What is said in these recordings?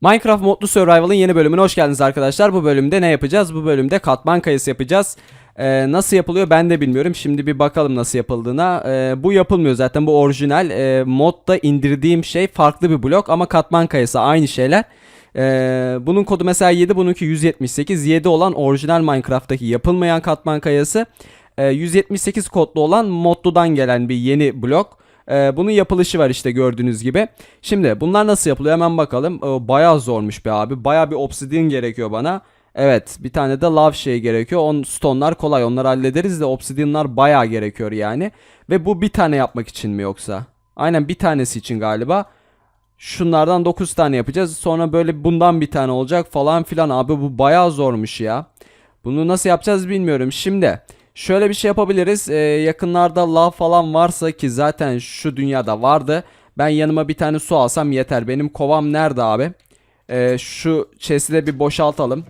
Minecraft Modlu Survival'ın yeni bölümüne hoş geldiniz arkadaşlar. Bu bölümde ne yapacağız? Bu bölümde katman kayısı yapacağız. Ee, nasıl yapılıyor ben de bilmiyorum. Şimdi bir bakalım nasıl yapıldığına. Ee, bu yapılmıyor zaten bu orijinal. Ee, modda indirdiğim şey farklı bir blok ama katman kayısı aynı şeyler. Ee, bunun kodu mesela 7 bununki 178. 7 olan orijinal Minecraft'taki yapılmayan katman kayası. Ee, 178 kodlu olan modludan gelen bir yeni blok. Ee, bunun yapılışı var işte gördüğünüz gibi. Şimdi bunlar nasıl yapılıyor hemen bakalım. Ee, bayağı zormuş be abi. Bayağı bir obsidian gerekiyor bana. Evet bir tane de love şey gerekiyor. On stone'lar kolay onları hallederiz de obsidian'lar bayağı gerekiyor yani. Ve bu bir tane yapmak için mi yoksa? Aynen bir tanesi için galiba. Şunlardan 9 tane yapacağız. Sonra böyle bundan bir tane olacak falan filan. Abi bu bayağı zormuş ya. Bunu nasıl yapacağız bilmiyorum. Şimdi şöyle bir şey yapabiliriz. Ee, yakınlarda lav falan varsa ki zaten şu dünyada vardı. Ben yanıma bir tane su alsam yeter. Benim kovam nerede abi? Ee, şu chest'i de bir boşaltalım.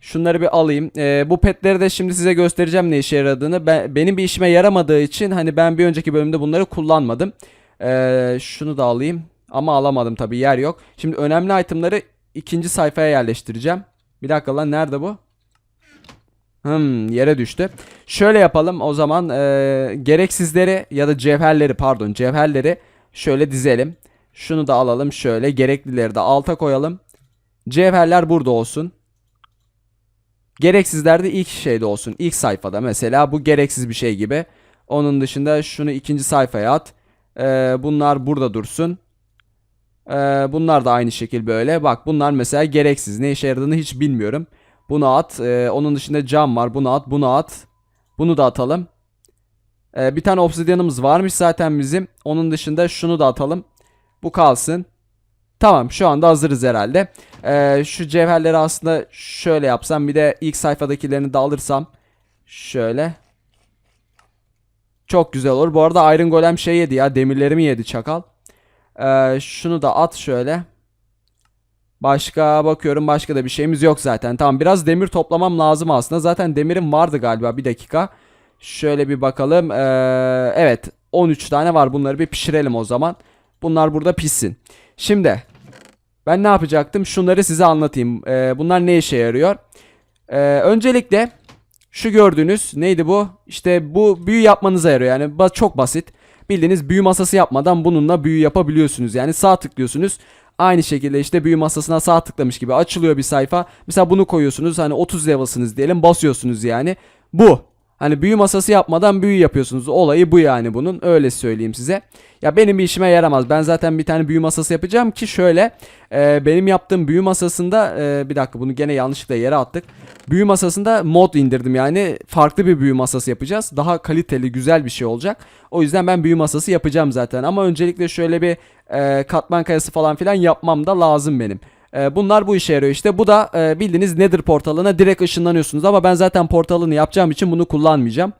Şunları bir alayım. Ee, bu petleri de şimdi size göstereceğim ne işe yaradığını. Ben, benim bir işime yaramadığı için hani ben bir önceki bölümde bunları kullanmadım. Ee, şunu da alayım. Ama alamadım tabii yer yok. Şimdi önemli itemları ikinci sayfaya yerleştireceğim. Bir dakika lan nerede bu? Hmm, yere düştü. Şöyle yapalım o zaman ee, gereksizleri ya da cevherleri pardon cevherleri şöyle dizelim. Şunu da alalım şöyle gereklileri de alta koyalım. Cevherler burada olsun. Gereksizler de ilk şeyde olsun. ilk sayfada mesela bu gereksiz bir şey gibi. Onun dışında şunu ikinci sayfaya at. Ee, bunlar burada dursun. Ee, bunlar da aynı şekil böyle. Bak bunlar mesela gereksiz. Ne işe yaradığını hiç bilmiyorum. Bunu at. Ee, onun dışında cam var. Bunu at. Bunu at. Bunu da atalım. Ee, bir tane obsidyanımız varmış zaten bizim. Onun dışında şunu da atalım. Bu kalsın. Tamam şu anda hazırız herhalde. Ee, şu cevherleri aslında şöyle yapsam bir de ilk sayfadakilerini de alırsam. Şöyle. Çok güzel olur. Bu arada Iron Golem şey yedi ya demirlerimi yedi çakal. Ee, şunu da at şöyle. Başka bakıyorum başka da bir şeyimiz yok zaten. Tamam biraz demir toplamam lazım aslında. Zaten demirim vardı galiba bir dakika. Şöyle bir bakalım. Ee, evet 13 tane var bunları bir pişirelim o zaman. Bunlar burada pişsin. Şimdi ben ne yapacaktım? Şunları size anlatayım. Ee, bunlar ne işe yarıyor? Ee, öncelikle şu gördüğünüz neydi bu? İşte bu büyü yapmanıza yarıyor. Yani çok basit. Bildiğiniz büyü masası yapmadan bununla büyü yapabiliyorsunuz. Yani sağ tıklıyorsunuz. Aynı şekilde işte büyü masasına sağ tıklamış gibi açılıyor bir sayfa. Mesela bunu koyuyorsunuz. Hani 30 level'sınız diyelim. Basıyorsunuz yani. Bu. Hani büyü masası yapmadan büyü yapıyorsunuz. Olayı bu yani bunun. Öyle söyleyeyim size. Ya benim bir işime yaramaz. Ben zaten bir tane büyü masası yapacağım ki şöyle. e, benim yaptığım büyü masasında e, bir dakika bunu gene yanlışlıkla yere attık. Büyü masasında mod indirdim yani. Farklı bir büyü masası yapacağız. Daha kaliteli güzel bir şey olacak. O yüzden ben büyü masası yapacağım zaten. Ama öncelikle şöyle bir e, katman kayası falan filan yapmam da lazım benim. E, bunlar bu işe yarıyor işte. Bu da e, bildiğiniz Nether portalına direkt ışınlanıyorsunuz. Ama ben zaten portalını yapacağım için bunu kullanmayacağım.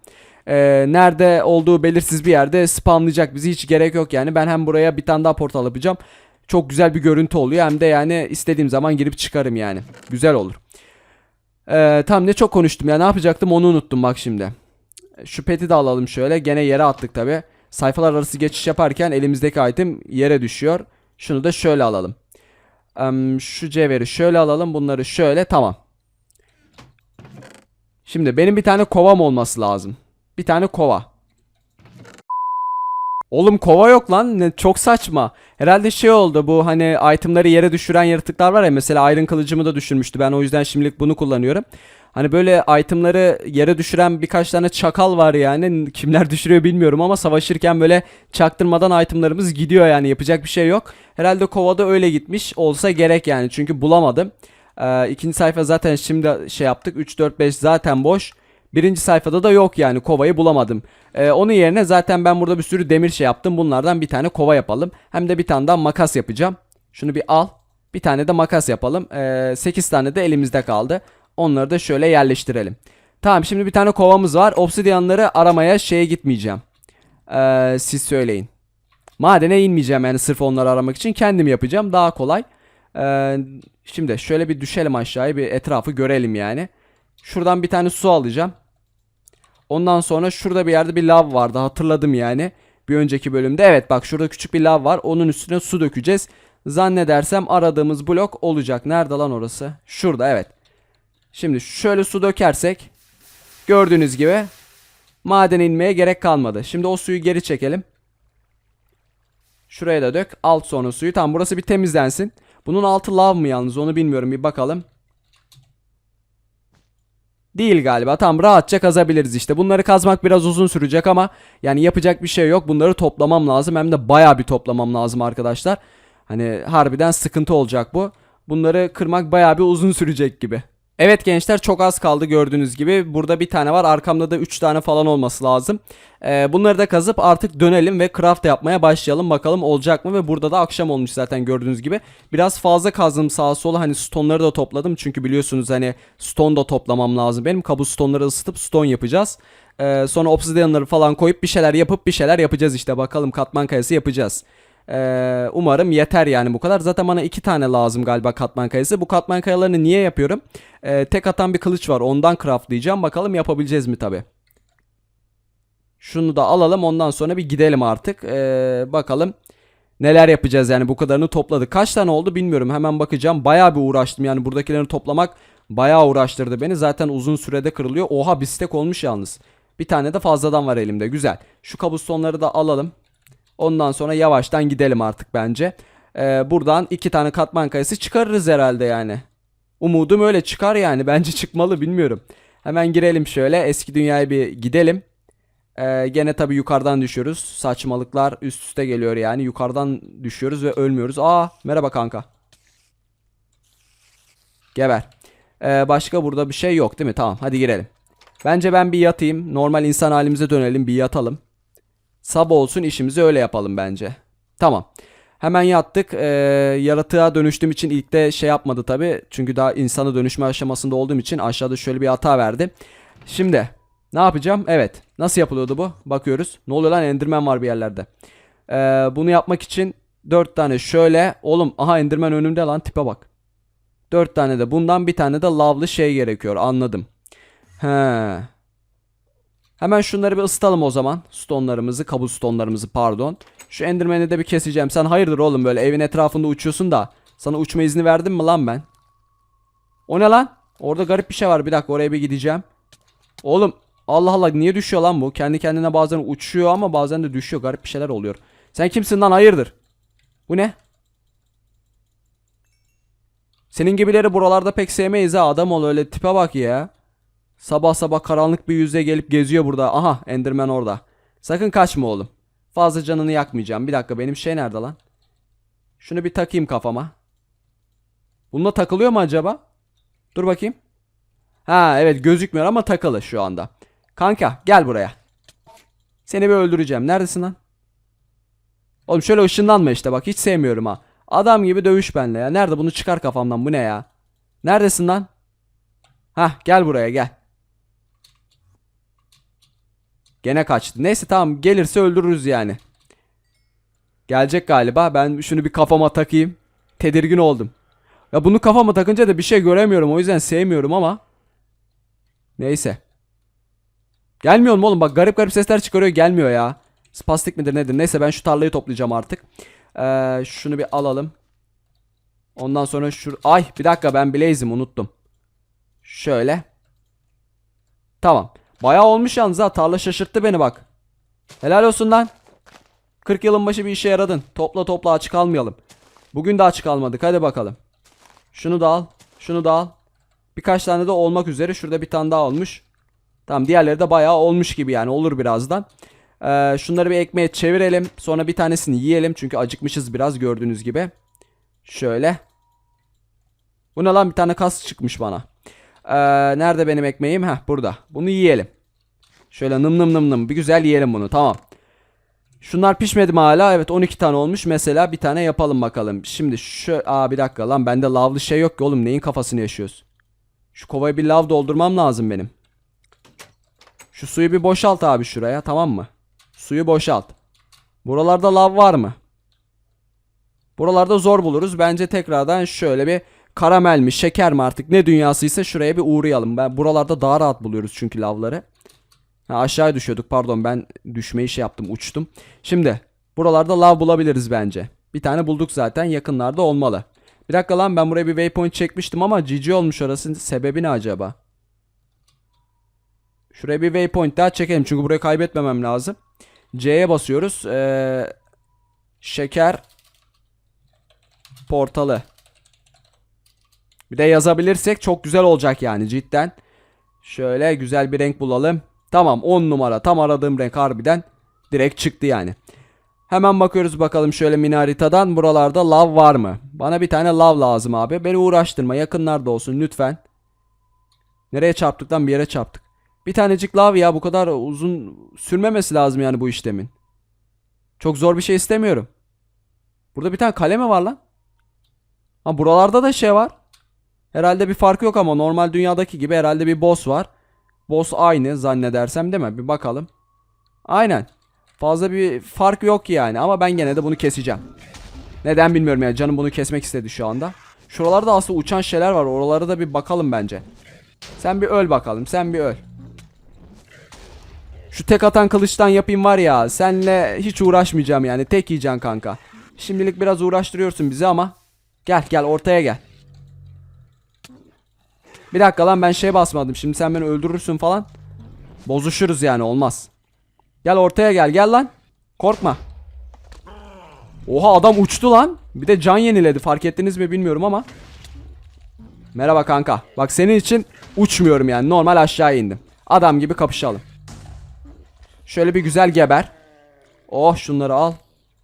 E, nerede olduğu belirsiz bir yerde spamlayacak bizi hiç gerek yok yani. Ben hem buraya bir tane daha portal yapacağım. Çok güzel bir görüntü oluyor hem de yani istediğim zaman girip çıkarım yani. Güzel olur. E, tam ne çok konuştum ya ne yapacaktım onu unuttum bak şimdi. Şu peti de alalım şöyle. Gene yere attık tabi. Sayfalar arası geçiş yaparken elimizdeki item yere düşüyor. Şunu da şöyle alalım. Şu cevheri şöyle alalım. Bunları şöyle. Tamam. Şimdi benim bir tane kovam olması lazım. Bir tane kova. Oğlum kova yok lan. Ne, çok saçma. Herhalde şey oldu bu hani itemları yere düşüren yaratıklar var ya. Mesela Iron kılıcımı da düşürmüştü. Ben o yüzden şimdilik bunu kullanıyorum. Hani böyle itemları yere düşüren birkaç tane çakal var yani. Kimler düşürüyor bilmiyorum ama savaşırken böyle çaktırmadan itemlarımız gidiyor yani. Yapacak bir şey yok. Herhalde kovada öyle gitmiş olsa gerek yani. Çünkü bulamadım. Ee, ikinci sayfa zaten şimdi şey yaptık. 3, 4, 5 zaten boş. Birinci sayfada da yok yani kovayı bulamadım. Ee, onun yerine zaten ben burada bir sürü demir şey yaptım. Bunlardan bir tane kova yapalım. Hem de bir tane daha makas yapacağım. Şunu bir al. Bir tane de makas yapalım. Ee, 8 tane de elimizde kaldı. Onları da şöyle yerleştirelim. Tamam şimdi bir tane kovamız var. Obsidiyanları aramaya şeye gitmeyeceğim. Ee, siz söyleyin. Madene inmeyeceğim yani sırf onları aramak için. Kendim yapacağım. Daha kolay. Ee, şimdi şöyle bir düşelim aşağıya. Bir etrafı görelim yani. Şuradan bir tane su alacağım. Ondan sonra şurada bir yerde bir lav vardı. Hatırladım yani. Bir önceki bölümde. Evet bak şurada küçük bir lav var. Onun üstüne su dökeceğiz. Zannedersem aradığımız blok olacak. Nerede lan orası? Şurada evet. Şimdi şöyle su dökersek gördüğünüz gibi madene inmeye gerek kalmadı. Şimdi o suyu geri çekelim. Şuraya da dök. Alt sonra suyu. Tamam burası bir temizlensin. Bunun altı lav mı yalnız onu bilmiyorum. Bir bakalım. Değil galiba. Tamam rahatça kazabiliriz işte. Bunları kazmak biraz uzun sürecek ama yani yapacak bir şey yok. Bunları toplamam lazım. Hem de bayağı bir toplamam lazım arkadaşlar. Hani harbiden sıkıntı olacak bu. Bunları kırmak bayağı bir uzun sürecek gibi. Evet gençler çok az kaldı gördüğünüz gibi. Burada bir tane var. Arkamda da 3 tane falan olması lazım. Ee, bunları da kazıp artık dönelim ve craft yapmaya başlayalım. Bakalım olacak mı? Ve burada da akşam olmuş zaten gördüğünüz gibi. Biraz fazla kazdım sağa sola. Hani stoneları da topladım. Çünkü biliyorsunuz hani stone da toplamam lazım. Benim kabus stoneları ısıtıp stone yapacağız. Ee, sonra obsidianları falan koyup bir şeyler yapıp bir şeyler yapacağız işte. Bakalım katman kayası yapacağız. Ee, umarım yeter yani bu kadar. Zaten bana iki tane lazım galiba katman kayası. Bu katman kayalarını niye yapıyorum? Ee, tek atan bir kılıç var. Ondan craftlayacağım. Bakalım yapabileceğiz mi tabi. Şunu da alalım. Ondan sonra bir gidelim artık. Ee, bakalım neler yapacağız yani bu kadarını topladık. Kaç tane oldu bilmiyorum. Hemen bakacağım. Bayağı bir uğraştım. Yani buradakilerini toplamak bayağı uğraştırdı beni. Zaten uzun sürede kırılıyor. Oha bir stek olmuş yalnız. Bir tane de fazladan var elimde. Güzel. Şu kabustonları da alalım. Ondan sonra yavaştan gidelim artık bence. Ee, buradan iki tane katman kayası çıkarırız herhalde yani. Umudum öyle çıkar yani. Bence çıkmalı bilmiyorum. Hemen girelim şöyle. Eski dünyaya bir gidelim. Ee, gene tabii yukarıdan düşüyoruz. Saçmalıklar üst üste geliyor yani. Yukarıdan düşüyoruz ve ölmüyoruz. Aa merhaba kanka. Geber. Ee, başka burada bir şey yok değil mi? Tamam hadi girelim. Bence ben bir yatayım. Normal insan halimize dönelim. Bir yatalım. Sabah olsun işimizi öyle yapalım bence. Tamam. Hemen yattık. Ee, yaratığa dönüştüğüm için ilk de şey yapmadı tabi. Çünkü daha insana dönüşme aşamasında olduğum için aşağıda şöyle bir hata verdi. Şimdi ne yapacağım? Evet. Nasıl yapılıyordu bu? Bakıyoruz. Ne oluyor lan? Enderman var bir yerlerde. Ee, bunu yapmak için 4 tane şöyle. Oğlum aha Enderman önümde lan tipe bak. 4 tane de bundan bir tane de lavlı şey gerekiyor. Anladım. He. Hemen şunları bir ısıtalım o zaman. Stone'larımızı, kabul stone'larımızı pardon. Şu Enderman'i de bir keseceğim. Sen hayırdır oğlum böyle evin etrafında uçuyorsun da. Sana uçma izni verdim mi lan ben? O ne lan? Orada garip bir şey var. Bir dakika oraya bir gideceğim. Oğlum Allah Allah niye düşüyor lan bu? Kendi kendine bazen uçuyor ama bazen de düşüyor. Garip bir şeyler oluyor. Sen kimsin lan hayırdır? Bu ne? Senin gibileri buralarda pek sevmeyiz ha. Adam ol öyle tipe bak ya. Sabah sabah karanlık bir yüzle gelip geziyor burada. Aha Enderman orada. Sakın kaçma oğlum. Fazla canını yakmayacağım. Bir dakika benim şey nerede lan? Şunu bir takayım kafama. Bununla takılıyor mu acaba? Dur bakayım. Ha evet gözükmüyor ama takılı şu anda. Kanka gel buraya. Seni bir öldüreceğim. Neredesin lan? Oğlum şöyle ışınlanma işte bak hiç sevmiyorum ha. Adam gibi dövüş benimle ya. Nerede bunu çıkar kafamdan bu ne ya? Neredesin lan? Hah gel buraya gel. Gene kaçtı. Neyse tamam gelirse öldürürüz yani. Gelecek galiba. Ben şunu bir kafama takayım. Tedirgin oldum. Ya bunu kafama takınca da bir şey göremiyorum. O yüzden sevmiyorum ama. Neyse. Gelmiyor mu oğlum? Bak garip garip sesler çıkarıyor. Gelmiyor ya. Spastik midir nedir? Neyse ben şu tarlayı toplayacağım artık. Ee, şunu bir alalım. Ondan sonra şu... Ay bir dakika ben Blaze'im unuttum. Şöyle. Tamam. Bayağı olmuş yalnız ha. Tarla şaşırttı beni bak. Helal olsun lan. 40 yılın başı bir işe yaradın. Topla topla aç kalmayalım. Bugün de aç kalmadık. Hadi bakalım. Şunu da al. Şunu da al. Birkaç tane de olmak üzere. Şurada bir tane daha olmuş. Tamam diğerleri de bayağı olmuş gibi yani. Olur birazdan. Ee, şunları bir ekmeğe çevirelim. Sonra bir tanesini yiyelim. Çünkü acıkmışız biraz gördüğünüz gibi. Şöyle. Bu ne lan bir tane kas çıkmış bana. Ee, nerede benim ekmeğim? Heh burada. Bunu yiyelim. Şöyle nım nım nım nım. Bir güzel yiyelim bunu. Tamam. Şunlar pişmedi mi hala? Evet 12 tane olmuş. Mesela bir tane yapalım bakalım. Şimdi şu... Aa bir dakika lan bende lavlı şey yok ki oğlum. Neyin kafasını yaşıyoruz? Şu kovaya bir lav doldurmam lazım benim. Şu suyu bir boşalt abi şuraya tamam mı? Suyu boşalt. Buralarda lav var mı? Buralarda zor buluruz. Bence tekrardan şöyle bir karamel mi şeker mi artık ne dünyasıysa şuraya bir uğrayalım. Ben buralarda daha rahat buluyoruz çünkü lavları. Ha, aşağıya düşüyorduk pardon ben düşmeyi şey yaptım uçtum. Şimdi buralarda lav bulabiliriz bence. Bir tane bulduk zaten yakınlarda olmalı. Bir dakika lan ben buraya bir waypoint çekmiştim ama GG olmuş orası. Sebebi ne acaba? Şuraya bir waypoint daha çekelim çünkü burayı kaybetmemem lazım. C'ye basıyoruz. Ee, şeker portalı. Bir de yazabilirsek çok güzel olacak yani cidden. Şöyle güzel bir renk bulalım. Tamam 10 numara tam aradığım renk harbiden direkt çıktı yani. Hemen bakıyoruz bakalım şöyle mini haritadan buralarda lav var mı? Bana bir tane lav lazım abi. Beni uğraştırma yakınlarda olsun lütfen. Nereye çarptık lan bir yere çarptık. Bir tanecik lav ya bu kadar uzun sürmemesi lazım yani bu işlemin. Çok zor bir şey istemiyorum. Burada bir tane kale mi var lan? Ha buralarda da şey var. Herhalde bir fark yok ama normal dünyadaki gibi herhalde bir boss var. Boss aynı zannedersem değil mi? Bir bakalım. Aynen. Fazla bir fark yok yani ama ben gene de bunu keseceğim. Neden bilmiyorum yani canım bunu kesmek istedi şu anda. Şuralarda aslında uçan şeyler var. Oralara da bir bakalım bence. Sen bir öl bakalım. Sen bir öl. Şu tek atan kılıçtan yapayım var ya. Senle hiç uğraşmayacağım yani. Tek yiyeceksin kanka. Şimdilik biraz uğraştırıyorsun bizi ama. Gel gel ortaya gel. Bir dakika lan ben şey basmadım. Şimdi sen beni öldürürsün falan. Bozuşuruz yani olmaz. Gel ortaya gel gel lan. Korkma. Oha adam uçtu lan. Bir de can yeniledi fark ettiniz mi bilmiyorum ama. Merhaba kanka. Bak senin için uçmuyorum yani normal aşağı indim. Adam gibi kapışalım. Şöyle bir güzel geber. Oh şunları al.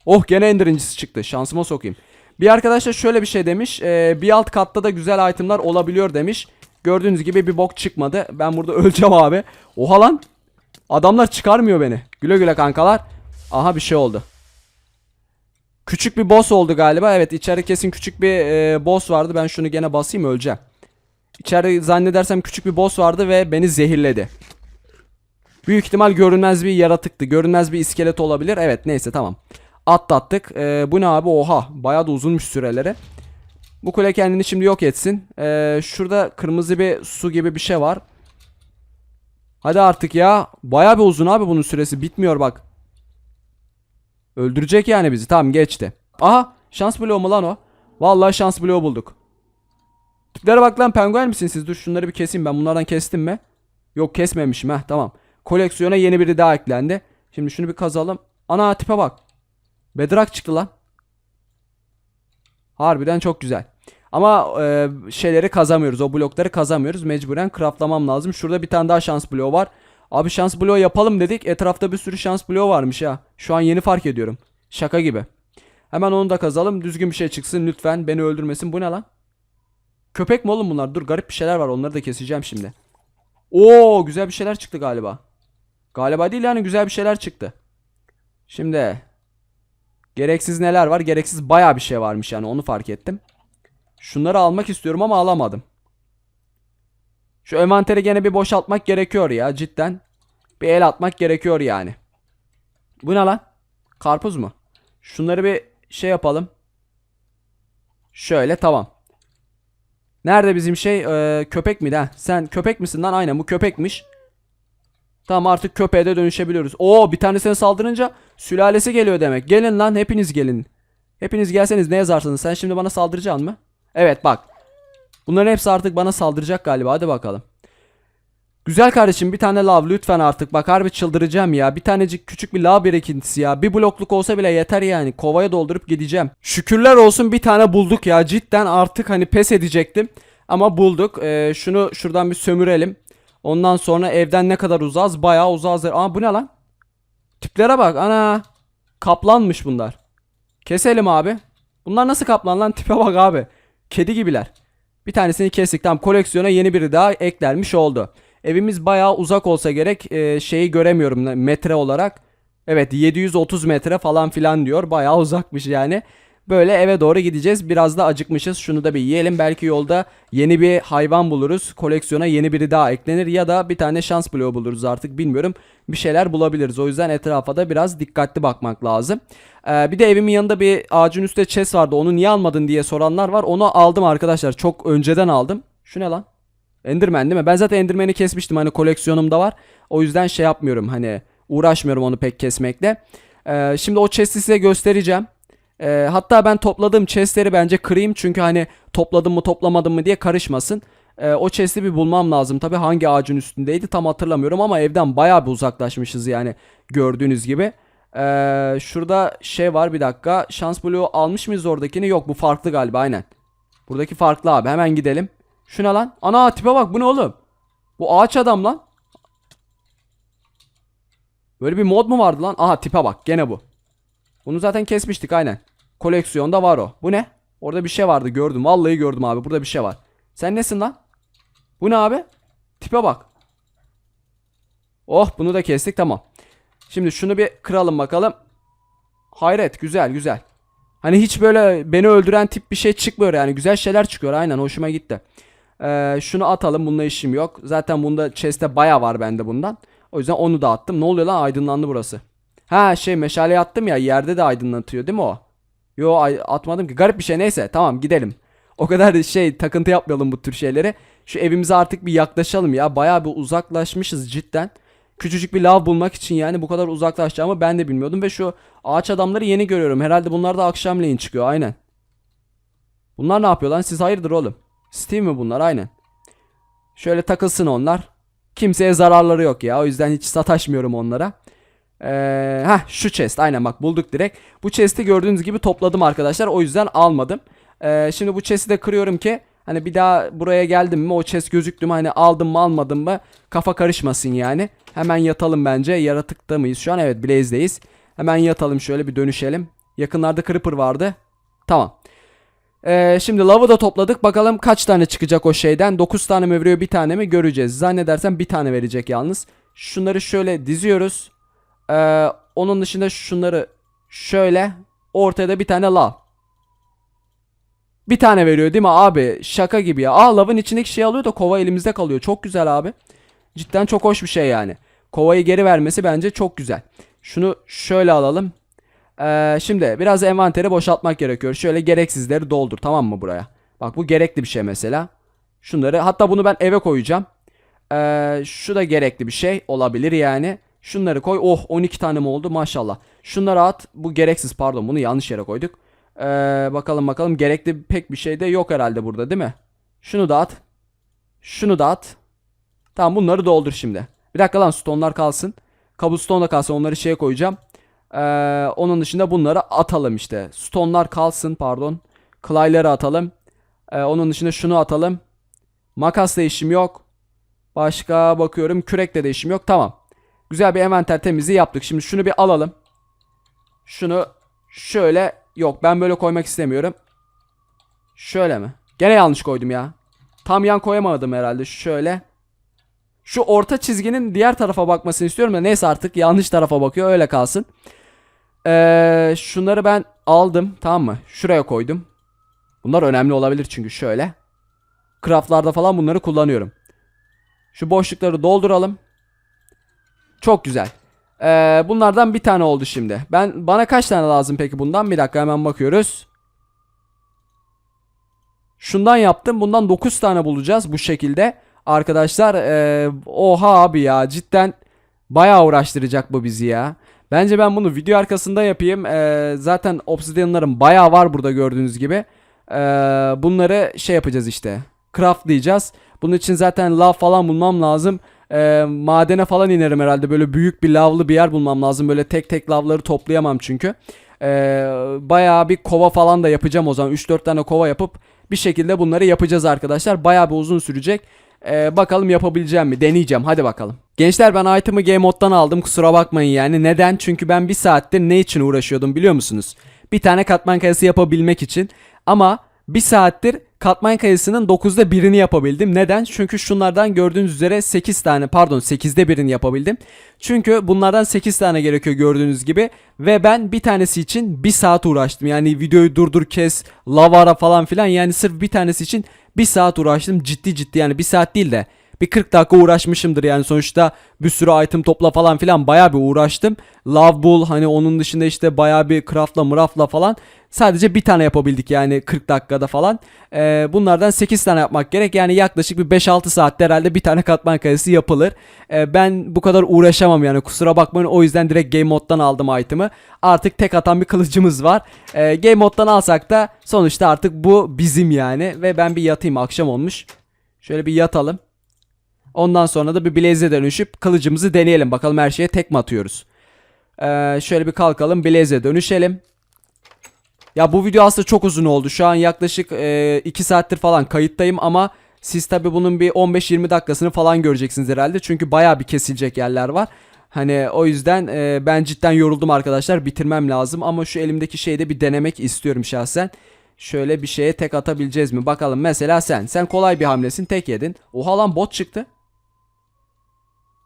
Oh gene endirincisi çıktı. Şansıma sokayım. Bir arkadaş da şöyle bir şey demiş. Ee, bir alt katta da güzel itemlar olabiliyor demiş. Gördüğünüz gibi bir bok çıkmadı. Ben burada öleceğim abi. Oha lan. Adamlar çıkarmıyor beni. Güle güle kankalar. Aha bir şey oldu. Küçük bir boss oldu galiba. Evet içeri kesin küçük bir e, boss vardı. Ben şunu gene basayım öleceğim. İçeri zannedersem küçük bir boss vardı ve beni zehirledi. Büyük ihtimal görünmez bir yaratıktı. Görünmez bir iskelet olabilir. Evet neyse tamam. Atlattık. Ee, bu ne abi? Oha. Bayağı da uzunmuş süreleri. Bu kule kendini şimdi yok etsin. Ee, şurada kırmızı bir su gibi bir şey var. Hadi artık ya. Bayağı bir uzun abi bunun süresi. Bitmiyor bak. Öldürecek yani bizi. Tamam geçti. Aha. Şans bloğu mu lan o? Vallahi şans bloğu bulduk. Tiplere bak lan penguen misiniz siz? Dur şunları bir keseyim. Ben bunlardan kestim mi? Yok kesmemişim. Heh tamam. Koleksiyona yeni biri daha eklendi. Şimdi şunu bir kazalım. Ana tipe bak. Bedrock çıktı lan. Harbiden çok güzel. Ama e, şeyleri kazamıyoruz. O blokları kazamıyoruz. Mecburen craftlamam lazım. Şurada bir tane daha şans bloğu var. Abi şans bloğu yapalım dedik. Etrafta bir sürü şans bloğu varmış ha. Şu an yeni fark ediyorum. Şaka gibi. Hemen onu da kazalım. Düzgün bir şey çıksın lütfen. Beni öldürmesin. Bu ne lan? Köpek mi oğlum bunlar? Dur garip bir şeyler var. Onları da keseceğim şimdi. Oo güzel bir şeyler çıktı galiba. Galiba değil yani güzel bir şeyler çıktı. Şimdi gereksiz neler var? Gereksiz baya bir şey varmış yani onu fark ettim. Şunları almak istiyorum ama alamadım. Şu envanteri gene bir boşaltmak gerekiyor ya cidden. Bir el atmak gerekiyor yani. Bu ne lan? Karpuz mu? Şunları bir şey yapalım. Şöyle tamam. Nerede bizim şey? Ee, köpek miydi ha? Sen köpek misin lan? Aynen bu köpekmiş. Tamam artık köpeğe de dönüşebiliyoruz. Oo bir tanesine saldırınca sülalesi geliyor demek. Gelin lan hepiniz gelin. Hepiniz gelseniz ne yazarsınız? Sen şimdi bana saldıracaksın mı? Evet bak. Bunların hepsi artık bana saldıracak galiba. Hadi bakalım. Güzel kardeşim bir tane lav lütfen artık. Bak harbi çıldıracağım ya. Bir tanecik küçük bir lav birikintisi ya. Bir blokluk olsa bile yeter yani. Kovaya doldurup gideceğim. Şükürler olsun bir tane bulduk ya. Cidden artık hani pes edecektim. Ama bulduk. Ee, şunu şuradan bir sömürelim. Ondan sonra evden ne kadar uzağız? Bayağı uzağız. Aa bu ne lan? Tiplere bak. Ana. Kaplanmış bunlar. Keselim abi. Bunlar nasıl kaplan lan? Tipe bak abi. Kedi gibiler. Bir tanesini kestik. Tamam koleksiyona yeni biri daha eklenmiş oldu. Evimiz bayağı uzak olsa gerek. Ee, şeyi göremiyorum metre olarak. Evet 730 metre falan filan diyor. Bayağı uzakmış yani. Böyle eve doğru gideceğiz. Biraz da acıkmışız. Şunu da bir yiyelim. Belki yolda yeni bir hayvan buluruz. Koleksiyona yeni biri daha eklenir. Ya da bir tane şans bloğu buluruz artık bilmiyorum. Bir şeyler bulabiliriz. O yüzden etrafa da biraz dikkatli bakmak lazım. Ee, bir de evimin yanında bir ağacın üstte chest vardı. Onu niye almadın diye soranlar var. Onu aldım arkadaşlar. Çok önceden aldım. Şu ne lan? Enderman değil mi? Ben zaten Enderman'i kesmiştim. Hani koleksiyonumda var. O yüzden şey yapmıyorum. Hani uğraşmıyorum onu pek kesmekle. Ee, şimdi o chest'i size göstereceğim. Ee, hatta ben topladığım chestleri bence kırayım çünkü hani topladım mı toplamadım mı diye karışmasın. Ee, o chest'i bir bulmam lazım. Tabi hangi ağacın üstündeydi tam hatırlamıyorum ama evden bayağı bir uzaklaşmışız yani gördüğünüz gibi. Ee, şurada şey var bir dakika. Şans bloğu almış mıyız oradakini? Yok bu farklı galiba aynen. Buradaki farklı abi hemen gidelim. Şuna lan. Ana tipe bak bu ne oğlum? Bu ağaç adam lan. Böyle bir mod mu vardı lan? Aha tipe bak gene bu. Bunu zaten kesmiştik aynen. Koleksiyonda var o. Bu ne? Orada bir şey vardı gördüm. Vallahi gördüm abi. Burada bir şey var. Sen nesin lan? Bu ne abi? Tipe bak. Oh bunu da kestik tamam. Şimdi şunu bir kıralım bakalım. Hayret güzel güzel. Hani hiç böyle beni öldüren tip bir şey çıkmıyor yani. Güzel şeyler çıkıyor aynen hoşuma gitti. Ee, şunu atalım bununla işim yok. Zaten bunda chest'te baya var bende bundan. O yüzden onu da attım. Ne oluyor lan aydınlandı burası. Ha şey meşale attım ya yerde de aydınlatıyor değil mi o? Yo atmadım ki. Garip bir şey neyse tamam gidelim. O kadar da şey takıntı yapmayalım bu tür şeylere. Şu evimize artık bir yaklaşalım ya. Bayağı bir uzaklaşmışız cidden. Küçücük bir lav bulmak için yani bu kadar uzaklaşacağımı ben de bilmiyordum. Ve şu ağaç adamları yeni görüyorum. Herhalde bunlar da akşamleyin çıkıyor aynen. Bunlar ne yapıyor lan? Siz hayırdır oğlum? Steve mi bunlar? Aynen. Şöyle takılsın onlar. Kimseye zararları yok ya. O yüzden hiç sataşmıyorum onlara. Ee, heh, şu chest. Aynen bak bulduk direkt. Bu chest'i gördüğünüz gibi topladım arkadaşlar. O yüzden almadım. Ee, şimdi bu chest'i de kırıyorum ki hani bir daha buraya geldim mi o chest gözüktü mü hani aldım mı almadım mı kafa karışmasın yani. Hemen yatalım bence. Yaratıkta mıyız şu an? Evet Blaze'deyiz. Hemen yatalım şöyle bir dönüşelim. Yakınlarda Creeper vardı. Tamam. Ee, şimdi lavı da topladık. Bakalım kaç tane çıkacak o şeyden. 9 tane mi veriyor bir tane mi göreceğiz. Zannedersem bir tane verecek yalnız. Şunları şöyle diziyoruz. Ee, onun dışında şunları şöyle. Ortaya da bir tane lav. Bir tane veriyor değil mi abi? Şaka gibi ya. Aa lavın içindeki şey alıyor da kova elimizde kalıyor. Çok güzel abi. Cidden çok hoş bir şey yani. Kovayı geri vermesi bence çok güzel. Şunu şöyle alalım. Ee, şimdi biraz envanteri boşaltmak gerekiyor. Şöyle gereksizleri doldur tamam mı buraya? Bak bu gerekli bir şey mesela. Şunları hatta bunu ben eve koyacağım. Ee, şu da gerekli bir şey olabilir yani. Şunları koy. Oh 12 tane mi oldu maşallah. Şunları at. Bu gereksiz pardon bunu yanlış yere koyduk. Ee, bakalım bakalım gerekli pek bir şey de yok herhalde burada değil mi? Şunu da at. Şunu da at. Tamam bunları doldur şimdi. Bir dakika lan stone'lar kalsın. Cobblestone da kalsın onları şeye koyacağım. Ee, onun dışında bunları atalım işte. Stone'lar kalsın pardon. Clay'ları atalım. Ee, onun dışında şunu atalım. Makasla işim yok. Başka bakıyorum kürekle de işim yok. Tamam. Güzel bir envanter temizliği yaptık. Şimdi şunu bir alalım. Şunu şöyle yok ben böyle koymak istemiyorum. Şöyle mi? Gene yanlış koydum ya. Tam yan koyamadım herhalde. Şöyle. Şu orta çizginin diğer tarafa bakmasını istiyorum da neyse artık yanlış tarafa bakıyor öyle kalsın. Ee, şunları ben aldım tamam mı? Şuraya koydum. Bunlar önemli olabilir çünkü şöyle. Craftlarda falan bunları kullanıyorum. Şu boşlukları dolduralım. Çok güzel. Ee, bunlardan bir tane oldu şimdi. Ben bana kaç tane lazım peki bundan? Bir dakika hemen bakıyoruz. Şundan yaptım. Bundan 9 tane bulacağız bu şekilde. Arkadaşlar ee, oha abi ya cidden bayağı uğraştıracak bu bizi ya. Bence ben bunu video arkasında yapayım. Ee, zaten obsidianlarım bayağı var burada gördüğünüz gibi. Ee, bunları şey yapacağız işte. Craftlayacağız. Bunun için zaten lav falan bulmam lazım. Ee, madene falan inerim herhalde. Böyle büyük bir lavlı bir yer bulmam lazım. Böyle tek tek lavları toplayamam çünkü. Ee, bayağı bir kova falan da yapacağım o zaman. 3-4 tane kova yapıp bir şekilde bunları yapacağız arkadaşlar. Bayağı bir uzun sürecek. Ee, bakalım yapabileceğim mi? Deneyeceğim. Hadi bakalım. Gençler ben item'ı Game Mode'dan aldım. Kusura bakmayın yani. Neden? Çünkü ben bir saattir ne için uğraşıyordum biliyor musunuz? Bir tane katman kayası yapabilmek için. Ama bir saattir katman kayasının 9'da birini yapabildim. Neden? Çünkü şunlardan gördüğünüz üzere 8 tane pardon 8'de birini yapabildim. Çünkü bunlardan 8 tane gerekiyor gördüğünüz gibi. Ve ben bir tanesi için bir saat uğraştım. Yani videoyu durdur kes, lavara falan filan. Yani sırf bir tanesi için bir saat uğraştım. Ciddi ciddi yani bir saat değil de bir 40 dakika uğraşmışımdır yani sonuçta bir sürü item topla falan filan baya bir uğraştım. Love Bull hani onun dışında işte baya bir craftla mırafla falan sadece bir tane yapabildik yani 40 dakikada falan. Ee, bunlardan 8 tane yapmak gerek yani yaklaşık bir 5-6 saatte herhalde bir tane katman kayası yapılır. Ee, ben bu kadar uğraşamam yani kusura bakmayın o yüzden direkt game moddan aldım item'ı. Artık tek atan bir kılıcımız var. Ee, game moddan alsak da sonuçta artık bu bizim yani ve ben bir yatayım akşam olmuş. Şöyle bir yatalım. Ondan sonra da bir Blaze'e dönüşüp kılıcımızı deneyelim. Bakalım her şeye tek mi atıyoruz. Ee, şöyle bir kalkalım. Blaze'e dönüşelim. Ya bu video aslında çok uzun oldu. Şu an yaklaşık 2 saattir falan kayıttayım ama siz tabi bunun bir 15-20 dakikasını falan göreceksiniz herhalde. Çünkü baya bir kesilecek yerler var. Hani o yüzden e, ben cidden yoruldum arkadaşlar. Bitirmem lazım ama şu elimdeki şeyi de bir denemek istiyorum şahsen. Şöyle bir şeye tek atabileceğiz mi? Bakalım mesela sen. Sen kolay bir hamlesin tek yedin. Oha lan bot çıktı.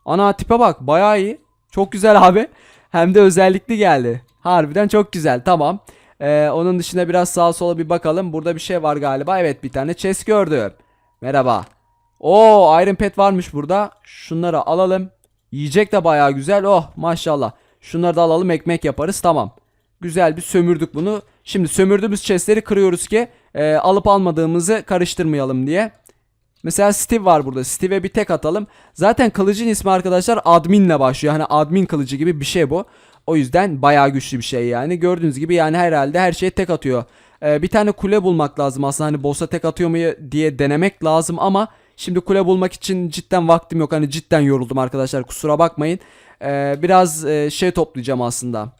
Ana tipe bak bayağı iyi. Çok güzel abi. Hem de özellikli geldi. Harbiden çok güzel tamam. Ee, onun dışında biraz sağa sola bir bakalım. Burada bir şey var galiba. Evet bir tane chest gördüm. Merhaba. Oo Iron Pet varmış burada. Şunları alalım. Yiyecek de bayağı güzel. Oh maşallah. Şunları da alalım ekmek yaparız tamam. Güzel bir sömürdük bunu. Şimdi sömürdüğümüz chestleri kırıyoruz ki e, alıp almadığımızı karıştırmayalım diye. Mesela Steve var burada. Steve'e bir tek atalım. Zaten kılıcın ismi arkadaşlar adminle başlıyor. Hani admin kılıcı gibi bir şey bu. O yüzden bayağı güçlü bir şey yani. Gördüğünüz gibi yani herhalde her şeye tek atıyor. Ee, bir tane kule bulmak lazım aslında. Hani boss'a tek atıyor mu diye denemek lazım ama şimdi kule bulmak için cidden vaktim yok. Hani cidden yoruldum arkadaşlar. Kusura bakmayın. Ee, biraz e, şey toplayacağım aslında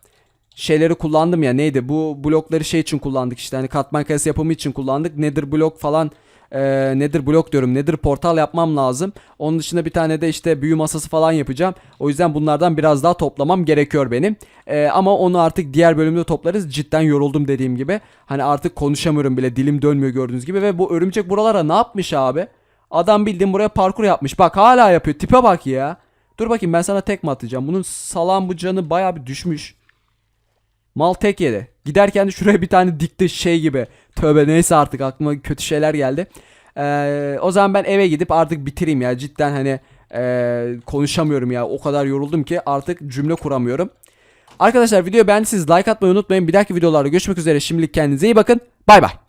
şeyleri kullandım ya neydi bu blokları şey için kullandık işte hani katman kayası yapımı için kullandık nedir blok falan e, nedir blok diyorum nedir portal yapmam lazım. Onun dışında bir tane de işte büyü masası falan yapacağım. O yüzden bunlardan biraz daha toplamam gerekiyor benim. E, ama onu artık diğer bölümde toplarız. Cidden yoruldum dediğim gibi. Hani artık konuşamıyorum bile dilim dönmüyor gördüğünüz gibi. Ve bu örümcek buralara ne yapmış abi? Adam bildiğin buraya parkur yapmış. Bak hala yapıyor. Tipe bak ya. Dur bakayım ben sana tek mi atacağım? Bunun salam bu canı baya bir düşmüş. Mal tek yedi. Giderken de şuraya bir tane dikti şey gibi. Tövbe neyse artık aklıma kötü şeyler geldi. Ee, o zaman ben eve gidip artık bitireyim ya. Cidden hani ee, konuşamıyorum ya. O kadar yoruldum ki artık cümle kuramıyorum. Arkadaşlar videoyu beğendiyseniz like atmayı unutmayın. Bir dahaki videolarda görüşmek üzere. Şimdilik kendinize iyi bakın. Bay bay.